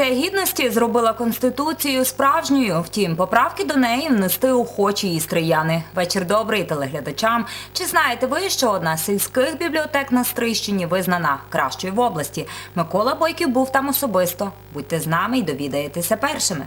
Революція гідності зробила конституцію справжньою. Втім, поправки до неї внести охочі і стрияни. Вечір добрий телеглядачам. Чи знаєте ви, що одна з сільських бібліотек на Стрийщині визнана кращою в області? Микола Бойків був там особисто. Будьте з нами і довідаєтеся першими.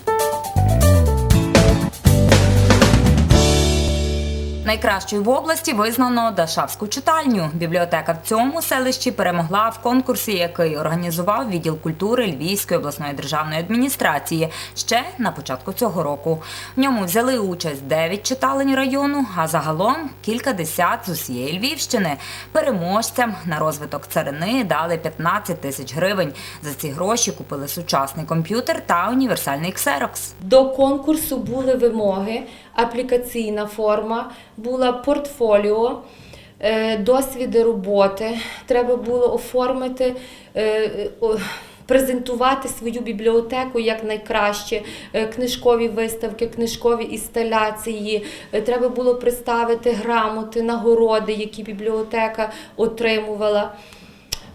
Найкращою в області визнано Дашавську читальню. Бібліотека в цьому селищі перемогла в конкурсі, який організував відділ культури Львівської обласної державної адміністрації ще на початку цього року. В ньому взяли участь 9 читалень району, а загалом кілька десят з усієї Львівщини. Переможцям на розвиток царини дали 15 тисяч гривень. За ці гроші купили сучасний комп'ютер та універсальний ксерокс. До конкурсу були вимоги, аплікаційна форма, була портфоліо, е, досвіди роботи. Треба було оформити. е, Презентувати свою бібліотеку як найкраще, Е, книжкові виставки, книжкові інсталяції. Треба було представити грамоти, нагороди, які бібліотека отримувала.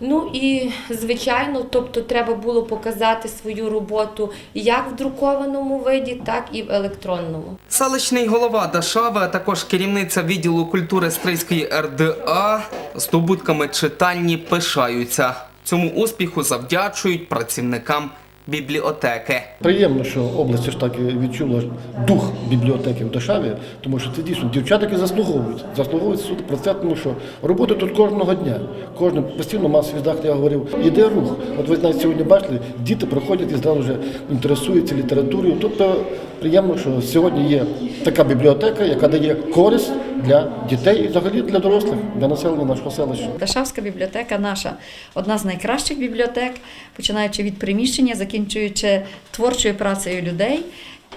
Ну і звичайно, тобто треба було показати свою роботу як в друкованому виді, так і в електронному. Селищний голова Дашава, також керівниця відділу культури Стрийської РДА здобутками читальні пишаються. Цьому успіху завдячують працівникам бібліотеки. Приємно, що область ж так відчула дух бібліотеки в Дашаві, тому що це дійсно дівчатки заслуговують. Заслуговують суд про це, тому що роботи тут кожного дня. Кожен постійно мав свій заходи, я говорив, іде рух. От ви знаєте, сьогодні бачили, діти приходять і зразу вже інтересуються літературою. Тобто приємно, що сьогодні є така бібліотека, яка дає користь для дітей і взагалі для дорослих, для населення нашого селища. Дашавська бібліотека наша одна з найкращих бібліотек, починаючи від приміщення, закінчуючи творчою працею людей.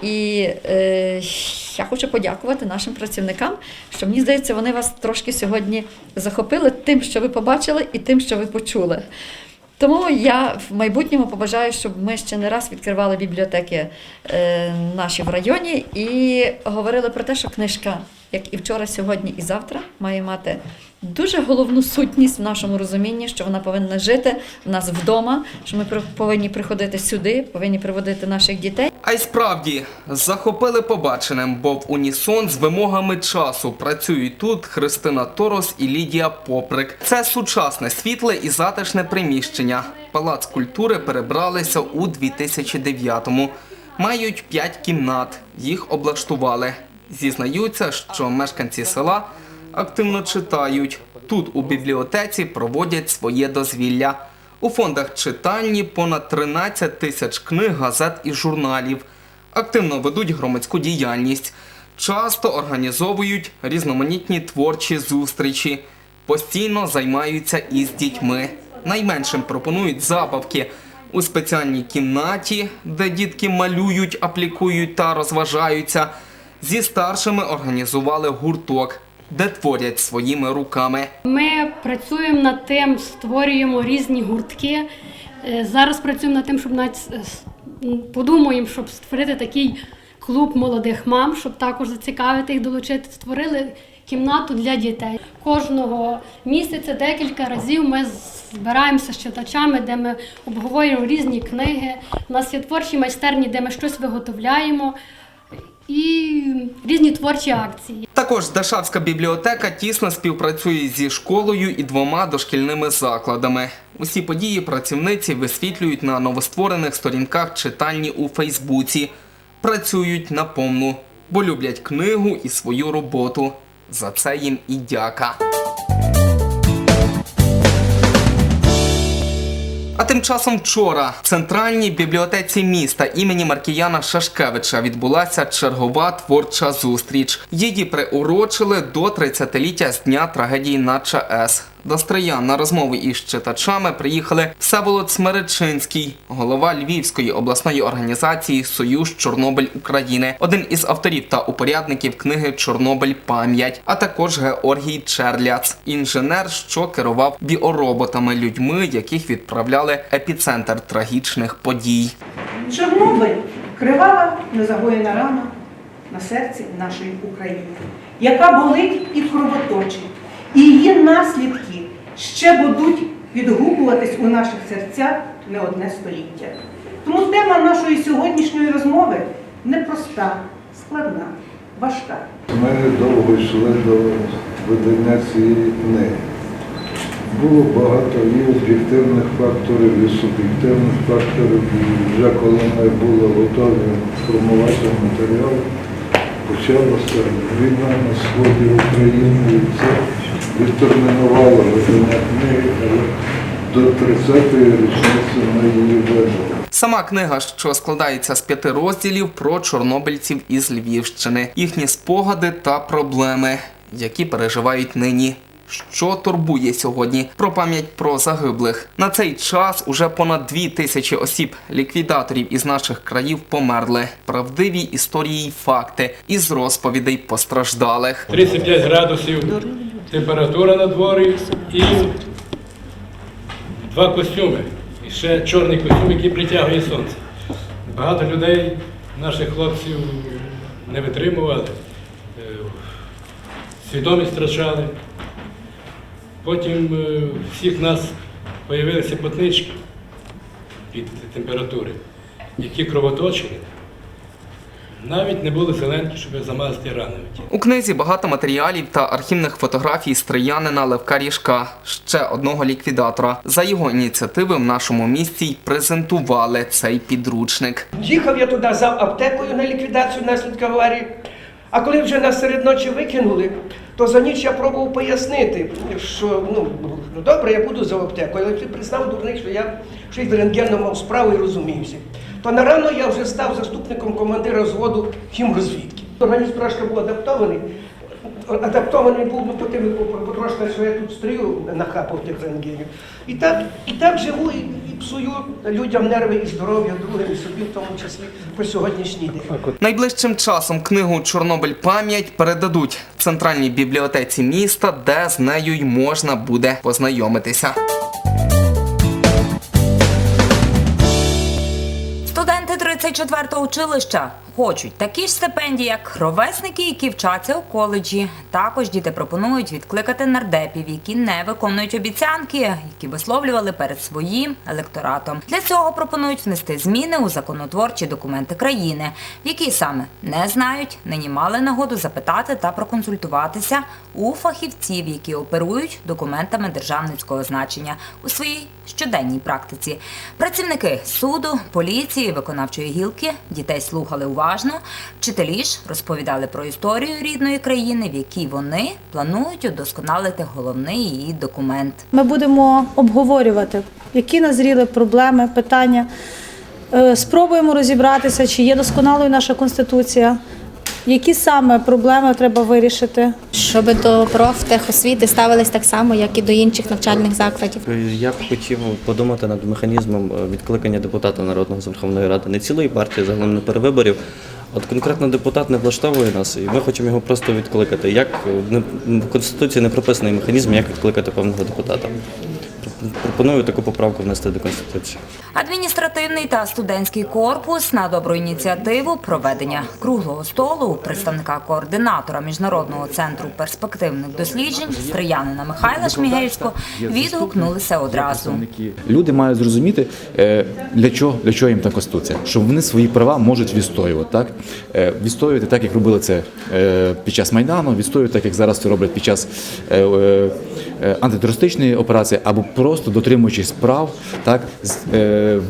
І е, я хочу подякувати нашим працівникам, що мені здається, вони вас трошки сьогодні захопили тим, що ви побачили, і тим, що ви почули. Тому я в майбутньому побажаю, щоб ми ще не раз відкривали бібліотеки е, наші в районі і говорили про те, що книжка, як і вчора, сьогодні і завтра, має мати дуже головну сутність в нашому розумінні, що вона повинна жити в нас вдома, що ми повинні приходити сюди, повинні приводити наших дітей. А й справді захопили побаченим, бо в унісон з вимогами часу працюють тут Христина Торос і Лідія Поприк. Це сучасне, світле і затишне приміщення. Палац культури перебралися у 2009-му. Мають п'ять кімнат, їх облаштували. Зізнаються, що мешканці села активно читають. Тут у бібліотеці проводять своє дозвілля. У фондах читальні понад 13 тисяч книг, газет і журналів. Активно ведуть громадську діяльність. Часто організовують різноманітні творчі зустрічі. Постійно займаються із дітьми. Найменшим пропонують забавки у спеціальній кімнаті, де дітки малюють, аплікують та розважаються. Зі старшими організували гурток, де творять своїми руками. Ми працюємо над тим, створюємо різні гуртки. Е, Зараз працюємо над тим, щоб навіть подумаємо, щоб створити такий клуб молодих мам, щоб також зацікавити їх долучити. Створили кімнату для дітей. Кожного місяця декілька разів ми збираємося з читачами, де ми обговорюємо різні книги. У нас є творчі майстерні, де ми щось виготовляємо. І різні творчі акції. Також Дашавська бібліотека тісно співпрацює зі школою і двома дошкільними закладами. Усі події працівниці висвітлюють на новостворених сторінках читальні у Фейсбуці. Працюють наповну, бо люблять книгу і свою роботу. За це їм і дяка. А тим часом вчора в центральній бібліотеці міста імені Маркіяна Шашкевича відбулася чергова творча зустріч. Її приурочили до 30-ліття з дня трагедії на ЧАЕС. До Стриян на розмови із читачами приїхали Всеволод Смеречинський, голова Львівської обласної організації Союз Чорнобиль України, один із авторів та упорядників книги Чорнобиль пам'ять, а також Георгій Черляц, інженер, що керував біороботами людьми, яких відправляли епіцентр трагічних подій. Чорнобиль кривава незагоєна рана на серці нашої України, яка болить і кровоточить, і її наслідки ще будуть відгукуватись у наших серцях не одне століття. Тому тема нашої сьогоднішньої розмови непроста, складна, важка. Ми довго йшли до видання цієї книги. Було багато і об'єктивних факторів, і суб'єктивних факторів. І вже коли ми були готові формувати матеріал, почалася війна на сході України, і це відтермінувало видання книги, до 30-ї річниці ми її. Сама книга, що складається з п'яти розділів про чорнобильців із Львівщини, їхні спогади та проблеми, які переживають нині. Що турбує сьогодні про пам'ять про загиблих на цей час уже понад дві тисячі осіб, ліквідаторів із наших країв померли. Правдиві історії й факти із розповідей постраждалих. 35 градусів температура на дворі і два костюми. І ще чорний костюм, який притягує сонце. Багато людей, наших хлопців, не витримували, е, свідомість втрачали. Потім е, всіх нас з'явилися потнички від температури, які кровоточили. Навіть не були зеленки, щоб замазати рани. У книзі багато матеріалів та архівних фотографій стріянина Левка Ріжка, ще одного ліквідатора. За його ініціативи в нашому місті й презентували цей підручник. Їхав я туди за аптекою на ліквідацію наслідків аварії. А коли вже нас серед ночі викинули, то за ніч я пробував пояснити, що ну, добре, я буду за аптекою, але ти признав дурний, що я щось й в рентгену мав справу і розумівся. То на рано я вже став заступником командира взводу хімрозвідки. Організм трошки був адаптований. Адаптований був ну, по тим потрошки, що я тут стрію нахапав тих рентгенів. І так, і так живу і, і псую людям нерви і здоров'я, другим і собі, в тому числі по сьогоднішній день. Найближчим часом книгу Чорнобиль пам'ять передадуть в центральній бібліотеці міста, де з нею й можна буде познайомитися. 34-го училища хочуть такі ж стипендії, як ровесники, які вчаться у коледжі. Також діти пропонують відкликати нардепів, які не виконують обіцянки, які висловлювали перед своїм електоратом. Для цього пропонують внести зміни у законотворчі документи країни, які саме не знають, нині мали нагоду запитати та проконсультуватися у фахівців, які оперують документами державницького значення у своїй щоденній практиці. Працівники суду, поліції, виконавчої гілки дітей слухали уважно. Вчителі ж розповідали про історію рідної країни, в якій вони планують удосконалити головний її документ. Ми будемо обговорювати, які назріли проблеми, питання. Е, Спробуємо розібратися, чи є досконалою наша конституція, які саме проблеми треба вирішити. Щоб до профтехосвіти ставились так само, як і до інших навчальних закладів. Я б хотів подумати над механізмом е, відкликання депутата народного з Верховної Ради не цілої партії, загалом не перевиборів. От конкретно депутат не влаштовує нас, і ми хочемо його просто відкликати. Як е, в конституції не прописаний механізм, як відкликати певного депутата. Пропоную таку поправку внести до конституції. Адміністративний та студентський корпус на добру ініціативу проведення круглого столу представника координатора міжнародного центру перспективних досліджень Стріянина Михайла Шмігельського відгукнулися одразу. Люди мають зрозуміти, е, для чого, для чого їм та конституція, що вони свої права можуть відстоювати, так? Е, Відстоювати так, як робили це е, під час Майдану, відстоювати так, як зараз це роблять під час антитерористичної операції, або просто дотримуючись прав, так, е,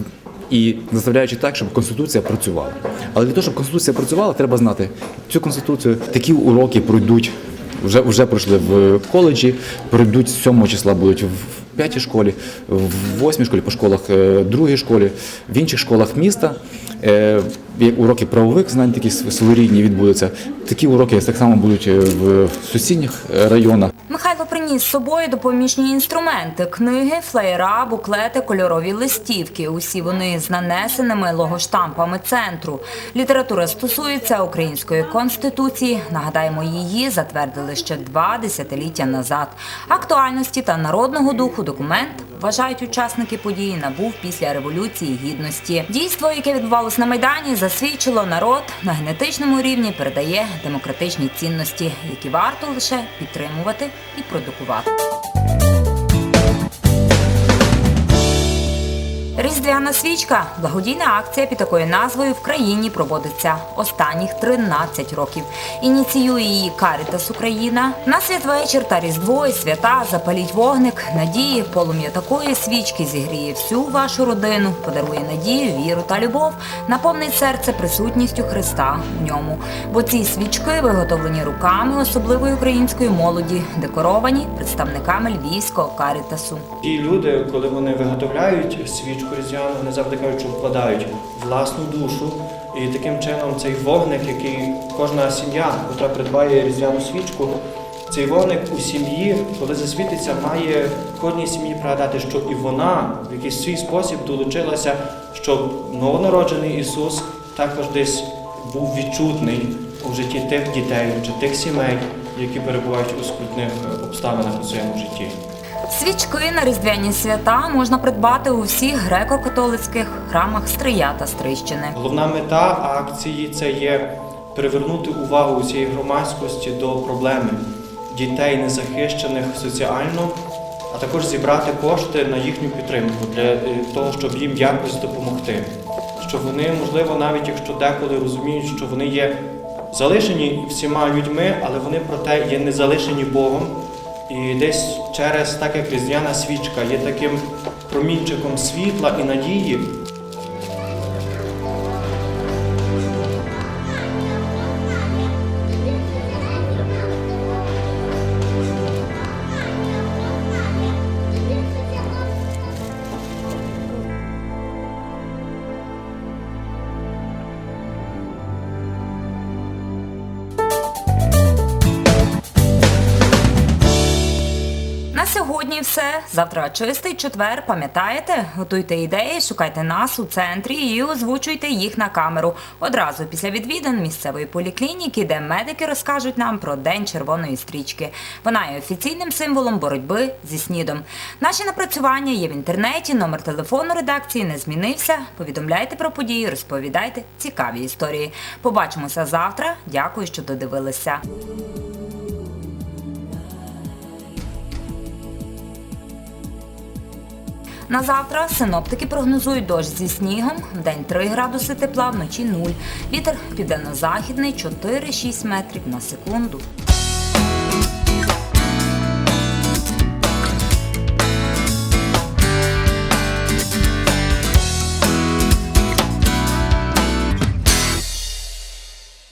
і заставляючи так, щоб конституція працювала. Але для того, щоб конституція працювала, треба знати цю конституцію. Такі уроки пройдуть вже, вже пройшли в коледжі, пройдуть з 7 числа будуть в п'ятій школі, в восьмій школі, по школах е, другій школі, в інших школах міста. Е, Уроки правових знань такі своєрідні відбудуться. Такі уроки так само будуть е, в сусідніх районах. Михайло приніс з собою допоміжні інструменти: книги, флеєра, буклети, кольорові листівки. Усі вони з нанесеними логоштампами центру. Література стосується української конституції. Нагадаємо, її затвердили ще два десятиліття назад. Актуальності та народного духу документ вважають учасники події набув після революції гідності. Дійство, яке відбувалось на майдані, засвідчило народ на генетичному рівні передає демократичні цінності, які варто лише підтримувати і продукувати. Різдвяна свічка благодійна акція під такою назвою в країні проводиться останніх 13 років. Ініціює її Карітас Україна. На святвечір та Різдво і свята запаліть вогник надії. Полум'я такої свічки зігріє всю вашу родину, подарує надію, віру та любов, наповнить серце присутністю Христа в ньому. Бо ці свічки виготовлені руками особливої української молоді, декоровані представниками львівського карітасу. Ті люди, коли вони виготовляють свічку різдвяну, вони завжди кажуть, що вкладають власну душу. І таким чином цей вогник, який кожна сім'я, яка придбає різдвяну свічку, цей вогник у сім'ї, коли засвітиться, має кожній сім'ї пригадати, що і вона в якийсь свій спосіб долучилася, щоб новонароджений Ісус також десь був відчутний у житті тих дітей чи тих сімей, які перебувають у скрутних обставинах у своєму житті. Свічки на різдвяні свята можна придбати у всіх греко-католицьких храмах Стрия та Стрищини. Головна мета акції це є привернути увагу усієї громадськості до проблеми дітей незахищених соціально, а також зібрати кошти на їхню підтримку для е, того, щоб їм якось допомогти. Щоб вони, можливо, навіть якщо деколи розуміють, що вони є залишені всіма людьми, але вони проте є не залишені Богом. І десь через так як різдвяна свічка є таким промінчиком світла і надії, Завтра чистий четвер. Пам'ятаєте? Готуйте ідеї, шукайте нас у центрі і озвучуйте їх на камеру. Одразу після відвідин місцевої поліклініки, де медики розкажуть нам про День червоної стрічки. Вона є офіційним символом боротьби зі снідом. Наші напрацювання є в інтернеті. Номер телефону редакції не змінився. Повідомляйте про події, розповідайте цікаві історії. Побачимося завтра. Дякую, що додивилися. На завтра синоптики прогнозують дощ зі снігом. Вдень 3 градуси тепла, вночі 0. Вітер південно-західний 4-6 метрів на секунду.